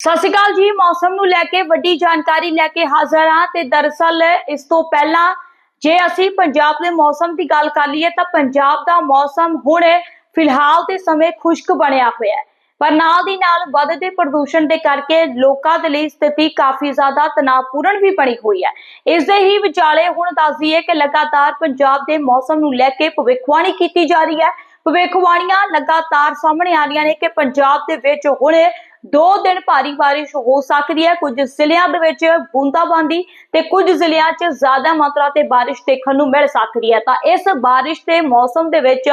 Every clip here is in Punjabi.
ਸਤਿ ਸ਼੍ਰੀ ਅਕਾਲ ਜੀ, ਮੌਸਮ ਨੂੰ ਲੈ ਕੇ ਵੱਡੀ ਜਾਣਕਾਰੀ ਲੈ ਕੇ ਹਾਜ਼ਰ ਹਾਂ ਤੇ ਦਰਅਸਲ ਇਸ ਤੋਂ ਪਹਿਲਾਂ ਜੇ ਅਸੀਂ ਪੰਜਾਬ ਦੇ ਮੌਸਮ ਦੀ ਗੱਲ ਕਰ ਲਈਏ ਤਾਂ ਪੰਜਾਬ ਦਾ ਮੌਸਮ ਹੁਣ ਫਿਲਹਾਲ ਦੇ ਸਮੇਂ ਖੁਸ਼ਕ ਬਣਿਆ ਹੋਇਆ ਹੈ। ਪਰ ਨਾਲ ਦੀ ਨਾਲ ਵੱਧਦੇ ਪ੍ਰਦੂਸ਼ਣ ਦੇ ਕਰਕੇ ਲੋਕਾਂ ਦੇ ਲਈ ਸਥਿਤੀ ਕਾਫੀ ਜ਼ਿਆਦਾ ਤਣਾਅਪੂਰਨ ਵੀ ਬਣੀ ਹੋਈ ਹੈ। ਇਸ ਦੇ ਹੀ ਵਿਚਾਲੇ ਹੁਣ ਦੱਸ ਦਈਏ ਕਿ ਲਗਾਤਾਰ ਪੰਜਾਬ ਦੇ ਮੌਸਮ ਨੂੰ ਲੈ ਕੇ ਭਵਿੱਖਬਾਣੀ ਕੀਤੀ ਜਾ ਰਹੀ ਹੈ। ਭਵਿੱਖਬਾਣੀਆਂ ਲਗਾਤਾਰ ਸਾਹਮਣੇ ਆ ਰਹੀਆਂ ਨੇ ਕਿ ਪੰਜਾਬ ਦੇ ਵਿੱਚ ਹੁਣ ਦੋ ਦਿਨ ਭਾਰੀ ਬਾਰਿਸ਼ ਹੋ ਸਕਦੀ ਹੈ। ਕੁਝ ਜ਼ਿਲ੍ਹਿਆਂ ਦੇ ਵਿੱਚ ਬੂੰਦਾਬਾਂਦੀ ਤੇ ਕੁਝ ਜ਼ਿਲ੍ਹਿਆਂ 'ਚ ਜ਼ਿਆਦਾ ਮਾਤਰਾ ਤੇ ਬਾਰਿਸ਼ ਦੇਖਣ ਨੂੰ ਮਿਲ ਸਕਦੀ ਹੈ। ਤਾਂ ਇਸ ਬਾਰਿਸ਼ ਦੇ ਮੌਸਮ ਦੇ ਵਿੱਚ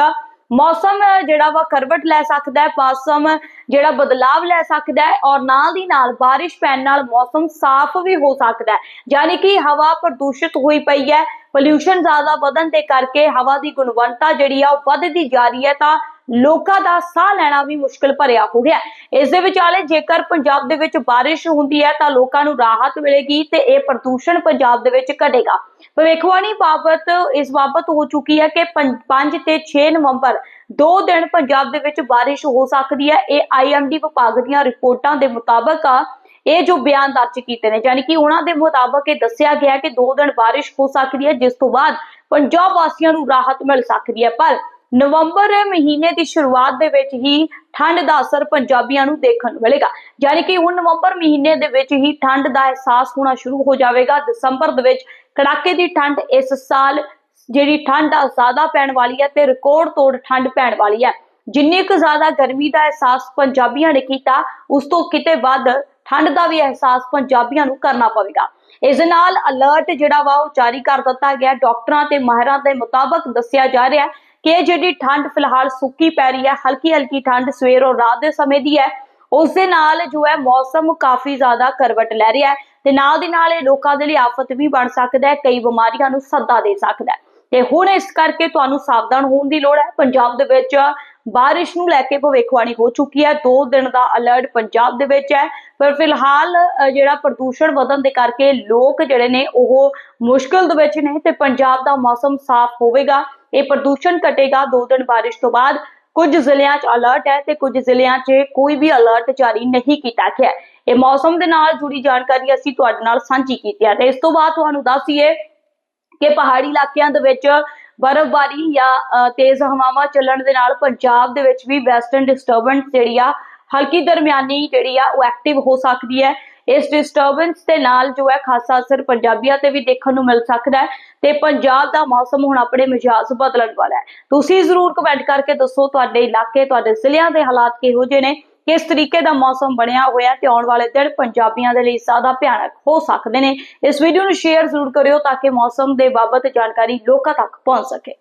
ਮੌਸਮ ਜਿਹੜਾ ਵਾ ਕਰਵਟ ਲੈ ਸਕਦਾ ਹੈ, ਮੌਸਮ ਜਿਹੜਾ ਬਦਲਾਵ ਲੈ ਸਕਦਾ ਹੈ ਔਰ ਨਾਲ ਦੀ ਨਾਲ ਬਾਰਿਸ਼ ਪੈਣ ਨਾਲ ਮੌਸਮ ਸਾਫ਼ ਵੀ ਹੋ ਸਕਦਾ ਹੈ। ਯਾਨੀ ਕਿ ਹਵਾ ਪ੍ਰਦੂਸ਼ਿਤ ਹੋਈ ਪਈ ਹੈ ਪੋਲਿਊਸ਼ਨ ਜ਼ਿਆਦਾ ਵਧਣ ਦੇ ਕਰਕੇ ਹਵਾ ਦੀ ਗੁਣਵੱਤਾ ਜਿਹੜੀ ਆ ਉਹ ਵੱਧਦੀ ਜਾ ਰਹੀ ਹੈ ਤਾਂ ਲੋਕਾਂ ਦਾ ਸਾਹ ਲੈਣਾ ਵੀ ਮੁਸ਼ਕਲ ਭਰਿਆ ਹੋ ਗਿਆ ਹੈ। ਇਸ ਦੇ ਵਿਚਾਲੇ ਜੇਕਰ ਪੰਜਾਬ ਦੇ ਵਿੱਚ ਬਾਰਿਸ਼ ਹੁੰਦੀ ਹੈ ਤਾਂ ਲੋਕਾਂ ਨੂੰ ਰਾਹਤ ਮਿਲੇਗੀ ਤੇ ਇਹ ਪ੍ਰਦੂਸ਼ਣ ਪੰਜਾਬ ਦੇ ਵਿੱਚ ਘਟੇਗਾ। ਭਵਿੱਖਬਾਣੀ ਬਾਬਤ ਇਸ ਬਾਬਤ ਹੋ ਚੁੱਕੀ ਹੈ ਕਿ 5 ਤੇ 6 ਨਵੰਬਰ ਦੋ ਦਿਨ ਪੰਜਾਬ ਦੇ ਵਿੱਚ ਬਾਰਿਸ਼ ਹੋ ਸਕਦੀ ਹੈ। ਇਹ ਆਈਐਮਡੀ ਵਿਭਾਗ ਦੀਆਂ ਰਿਪੋਰਟਾਂ ਦੇ ਮੁਤਾਬਕ ਆ। ਇਹ ਜੋ ਬਿਆਨ ਦਰਜ ਕੀਤੇ ਨੇ, ਯਾਨੀ ਕਿ ਉਹਨਾਂ ਦੇ ਮੁਤਾਬਕ ਇਹ ਦੱਸਿਆ ਗਿਆ ਕਿ ਦੋ ਦਿਨ ਬਾਰਿਸ਼ ਹੋ ਸਕਦੀ ਹੈ, ਜਿਸ ਤੋਂ ਬਾਅਦ ਪੰਜਾਬ ਵਾਸੀਆਂ ਨੂੰ ਰਾਹਤ ਮਿਲ ਸਕਦੀ ਹੈ। ਪਰ ਨਵੰਬਰ ਮਹੀਨੇ ਦੀ ਸ਼ੁਰੂਆਤ ਦੇ ਵਿੱਚ ਹੀ ਠੰਡ ਦਾ ਅਸਰ ਪੰਜਾਬੀਆਂ ਨੂੰ ਦੇਖਣ ਨੂੰ ਮਿਲੇਗਾ। ਯਾਨੀ ਕਿ ਹੁਣ ਨਵੰਬਰ ਮਹੀਨੇ ਦੇ ਵਿੱਚ ਹੀ ਠੰਡ ਦਾ ਅਹਿਸਾਸ ਹੋਣਾ ਸ਼ੁਰੂ ਹੋ ਜਾਵੇਗਾ। ਦਸੰਬਰ ਦੇ ਵਿੱਚ ਕੜਾਕੇ ਦੀ ਠੰਡ ਇਸ ਸਾਲ ਜਿਹੜੀ ਠੰਡ ਆ ਜ਼ਿਆਦਾ ਪੈਣ ਵਾਲੀ ਹੈ ਤੇ ਰਿਕਾਰਡ ਤੋੜ ਠੰਡ ਪੈਣ ਵਾਲੀ ਹੈ। ਜਿੰਨੀ ਕੁ ਜ਼ਿਆਦਾ ਗਰਮੀ ਦਾ ਅਹਿਸਾਸ ਪੰਜਾਬੀਆਂ ਨੇ ਕੀਤਾ, ਉਸ ਤੋਂ ਕਿਤੇ ਵੱਧ ਠੰਡ ਦਾ ਵੀ ਅਹਿਸਾਸ ਪੰਜਾਬੀਆਂ ਨੂੰ ਕਰਨਾ ਪਵੇਗਾ। ਇਸ ਨਾਲ ਅਲਰਟ ਜਿਹੜਾ ਵਾ ਉਹ ਜਾਰੀ ਕਰ ਦਿੱਤਾ ਗਿਆ। ਡਾਕਟਰਾਂ ਤੇ ਮਾਹਿਰਾਂ ਦੇ ਮੁਤਾਬਕ ਦੱਸਿਆ ਜਾ ਰਿਹਾ ਹੈ ਕਿ ਜਿਹੜੀ ਠੰਡ ਫਿਲਹਾਲ ਸੁੱਕੀ ਪੈ ਰਹੀ ਹੈ, ਹਲਕੀ ਹਲਕੀ ਠੰਡ ਸਵੇਰ ਔਰ ਰਾਤ ਦੇ ਸਮੇਂ ਦੀ ਹੈ, ਉਸ ਦੇ ਨਾਲ ਜੋ ਹੈ ਮੌਸਮ ਕਾਫੀ ਜ਼ਿਆਦਾ ਕਰਵਟ ਲੈ ਰਿਹਾ ਹੈ ਤੇ ਨਾਲ ਦੀ ਨਾਲ ਇਹ ਲੋਕਾਂ ਦੇ ਲਈ ਆਫਤ ਵੀ ਬਣ ਸਕਦਾ ਹੈ, ਕਈ ਬਿਮਾਰੀਆਂ ਨੂੰ ਸੱਦਾ ਦੇ ਸਕਦਾ ਹੈ। ਤੇ ਹੁਣ ਇਸ ਕਰਕੇ ਤੁਹਾਨੂੰ ਸਾਵਧਾਨ ਹੋਣ ਦੀ ਲੋੜ ਹੈ। ਪੰਜਾਬ ਦੇ ਵਿੱਚ ਬਾਰਿਸ਼ ਨੂੰ ਲੈ ਕੇ ਭਵਿੱਖਬਾਣੀ ਹੋ ਚੁੱਕੀ ਹੈ। ਦੋ ਦਿਨ ਦਾ ਅਲਰਟ ਪੰਜਾਬ ਦੇ ਵਿੱਚ ਹੈ। ਪਰ ਫਿਲਹਾਲ ਜਿਹੜਾ ਪ੍ਰਦੂਸ਼ਣ ਵਧਣ ਦੇ ਕਰਕੇ ਲੋਕ ਜਿਹੜੇ ਨੇ ਉਹ ਮੁਸ਼ਕਲ ਦੇ ਵਿੱਚ ਨੇ ਤੇ ਪੰਜਾਬ ਦਾ ਮੌਸਮ ਸਾਫ਼ ਹੋਵੇਗਾ। ਇਹ ਪ੍ਰਦੂਸ਼ਣ ਘਟੇਗਾ ਦੋ ਦਿਨ ਬਾਰਿਸ਼ ਤੋਂ ਬਾਅਦ। ਕੁਝ ਜ਼ਿਲ੍ਹਿਆਂ 'ਚ ਅਲਰਟ ਹੈ ਤੇ ਕੁਝ ਜ਼ਿਲ੍ਹਿਆਂ 'ਚ ਕੋਈ ਵੀ ਅਲਰਟ ਜਾਰੀ ਨਹੀਂ ਕੀਤਾ ਗਿਆ। ਇਹ ਮੌਸਮ ਦੇ ਨਾਲ ਜੁੜੀ ਜਾਣਕਾਰੀ ਅਸੀਂ ਤੁਹਾਡੇ ਨਾਲ ਸਾਂਝੀ ਕੀਤੀ ਹੈ। ਤੇ ਇਸ ਤੋਂ ਬਾਅਦ ਤੁਹਾਨੂੰ ਦੱਸੀਏ ਕਿ ਪਹਾੜੀ ਇਲਾਕਿਆਂ ਦੇ ਵਿੱਚ ਬਰਫ਼ਬਾਰੀ ਜਾਂ ਤੇਜ਼ ਹਵਾਵਾਂ ਚੱਲਣ ਦੇ ਨਾਲ ਪੰਜਾਬ ਦੇ ਵਿੱਚ ਵੀ ਵੈਸਟਰਨ ਡਿਸਟਰਬੈਂਸ ਜਿਹੜੀ ਆ, ਹਲਕੀ ਦਰਮਿਆਨੀ ਜਿਹੜੀ ਆ, ਉਹ ਐਕਟਿਵ ਹੋ ਸਕਦੀ ਹੈ। ਇਸ ਡਿਸਟਰਬੈਂਸ ਦੇ ਨਾਲ ਜੋ ਹੈ ਖਾਸਾ ਅਸਰ ਪੰਜਾਬੀਆਂ ਤੇ ਵੀ ਦੇਖਣ ਨੂੰ ਮਿਲ ਸਕਦਾ ਹੈ ਤੇ ਪੰਜਾਬ ਦਾ ਮੌਸਮ ਹੁਣ ਆਪਣੇ ਮਿਜਾਜ਼ ਬਦਲਣ ਵਾਲਾ ਹੈ। ਤੁਸੀਂ ਜ਼ਰੂਰ ਕਮੈਂਟ ਕਰਕੇ ਦੱਸੋ ਤੁਹਾਡੇ ਇਲਾਕੇ, ਤੁਹਾਡੇ ਜ਼ਿਲ੍ਹਿਆਂ ਦੇ ਹਾਲਾਤ ਕਿਹੋ ਜਿਹੇ ਨੇ, ਕਿਸ ਤਰੀਕੇ ਦਾ ਮੌਸਮ ਬਣਿਆ ਹੋਇਆ ਤੇ ਆਉਣ ਵਾਲੇ ਦਿਨ ਪੰਜਾਬੀਆਂ ਦੇ ਲਈ ਜ਼ਿਆਦਾ ਭਿਆਨਕ ਹੋ ਸਕਦੇ ਨੇ। ਇਸ ਵੀਡੀਓ ਨੂੰ ਸ਼ੇਅਰ ਜ਼ਰੂਰ ਕਰਿਓ ਤਾਂ ਕਿ ਮੌਸਮ ਦੇ ਬਾਬਤ ਜਾਣਕਾਰੀ ਲੋਕਾਂ ਤੱਕ ਪਹੁੰਚ ਸਕੇ।